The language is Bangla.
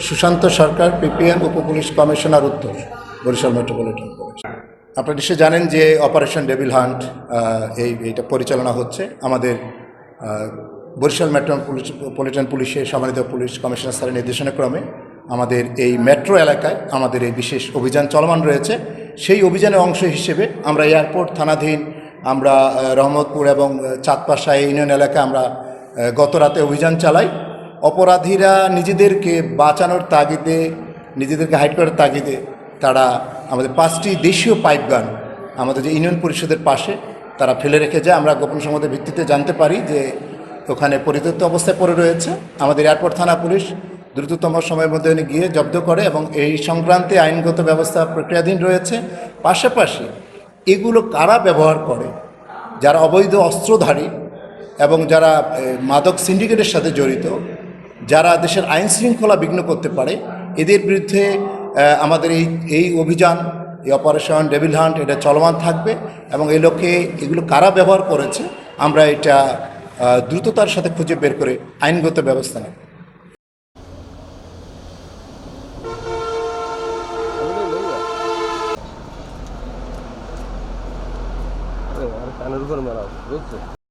সুশান্ত সরকার পিপিএন উপপুলিশ কমিশনার উত্তর, বরিশাল মেট্রোপলিটন পুলিশ আপনারা নিশ্চয়ই জানেন যে অপারেশন ডেভিল হান্ট এই এটা পরিচালনা হচ্ছে। আমাদের বরিশাল মেট্রোপলিটন পুলিশের সম্মানিত পুলিশ কমিশনার স্যারের নির্দেশনাক্রমে আমাদের এই মেট্রো এলাকায় আমাদের এই বিশেষ অভিযান চলমান রয়েছে। সেই অভিযানের অংশ হিসেবে আমরা এয়ারপোর্ট থানাধীন, আমরা রহমতপুর এবং চাঁদপাশা ইউনিয়ন এলাকায় আমরা গত রাতে অভিযান চালাই। অপরাধীরা নিজেদেরকে বাঁচানোর তাগিদে, নিজেদেরকে হাইড করার তাগিদে তারা আমাদের পাঁচটি দেশীয় পাইপ গান আমাদের যে ইউনিয়ন পরিষদের পাশে তারা ফেলে রেখে যায়। আমরা গোপন সংবাদের ভিত্তিতে জানতে পারি যে ওখানে পরিত্যক্ত অবস্থায় পড়ে রয়েছে। আমাদের এয়ারপোর্ট থানা পুলিশ দ্রুততম সময়ের মধ্যে উনি গিয়ে জব্দ করে এবং এই সংক্রান্তে আইনগত ব্যবস্থা প্রক্রিয়াধীন রয়েছে। পাশাপাশি এগুলো কারা ব্যবহার করে? যারা অবৈধ অস্ত্রধারী এবং যারা মাদক সিন্ডিকেটের সাথে জড়িত যারা দেশের আইন শৃঙ্খলা বিঘ্ন করতে পারে, এদের বিরুদ্ধে আমাদের এই এই অভিযান, এই অপারেশন ডেভিল হান্ট, এটা চলমান থাকবে এবং এই লক্ষ্যে এগুলো কারা ব্যবহার করেছে, আমরা এটা দ্রুততার সাথে খুঁজে বের করে আইনগত ব্যবস্থা নেব।